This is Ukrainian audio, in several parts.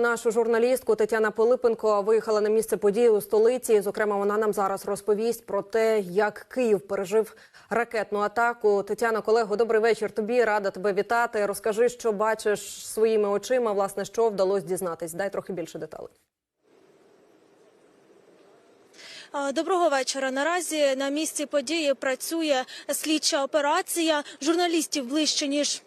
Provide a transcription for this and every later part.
Нашу журналістку Тетяна Пилипенко виїхала на місце події у столиці. Зокрема, вона нам зараз розповість про те, як Київ пережив ракетну атаку. Тетяна, колего, добрий вечір. Тобі рада тебе вітати. Розкажи, що бачиш своїми очима. Власне, що вдалося дізнатись. Дай трохи більше деталей. Доброго вечора. Наразі на місці події працює слідча операція. Журналістів ближче ніж.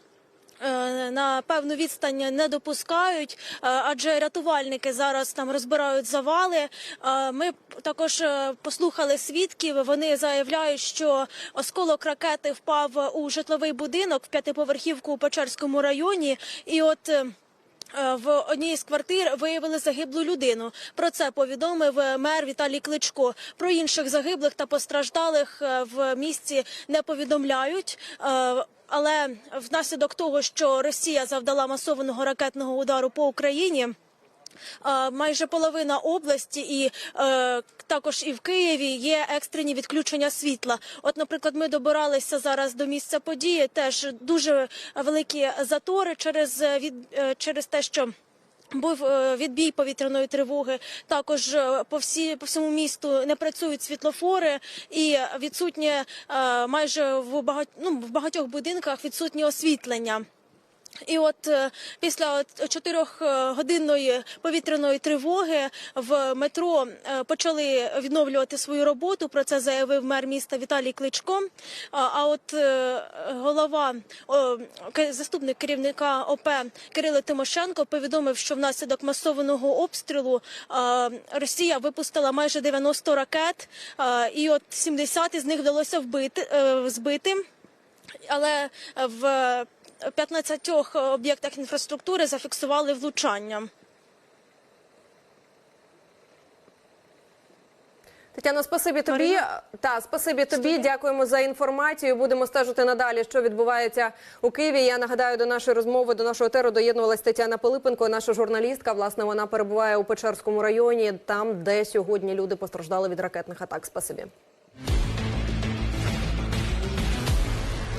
Е, На певну відстань не допускають, е, адже рятувальники зараз там розбирають завали. Е, Ми також послухали свідків. Вони заявляють, що осколок ракети впав у житловий будинок в п'ятиповерхівку у Печерському районі, і от. В одній з квартир виявили загиблу людину. Про це повідомив мер Віталій Кличко. Про інших загиблих та постраждалих в місті не повідомляють. Але внаслідок того, що Росія завдала масованого ракетного удару по Україні. е, Майже половина області і е, також і в Києві є екстрені відключення світла. От, наприклад, ми добиралися зараз до місця події. Теж дуже великі затори через е, від через те, що. Був е, відбій повітряної тривоги. Також е, по всі по всьому місту не працюють світлофори, і відсутнє е, майже в багать, ну, в багатьох будинках відсутнє освітлення. І от е, після от чотирьохгодинної повітряної тривоги в метро е, почали відновлювати свою роботу. Про це заявив мер міста Віталій Кличко. А, А от е, голова заступник керівника ОП Кирило Тимошенко повідомив, що внаслідок масованого обстрілу е, Росія випустила майже 90 ракет, е, і от 70 із них вдалося вбити е, збити. Але в 15 об'єктах інфраструктури зафіксували влучання. Тетяна, спасибі тобі. Марина? Та спасибі тобі. Дякуємо за інформацію. Будемо стежити надалі, що відбувається у Києві. Я нагадаю, до нашої розмови, до нашого етеру доєднувалась Тетяна Пилипенко, наша журналістка. Власне, вона перебуває у Печерському районі, там, де сьогодні люди постраждали від ракетних атак. Спасибі.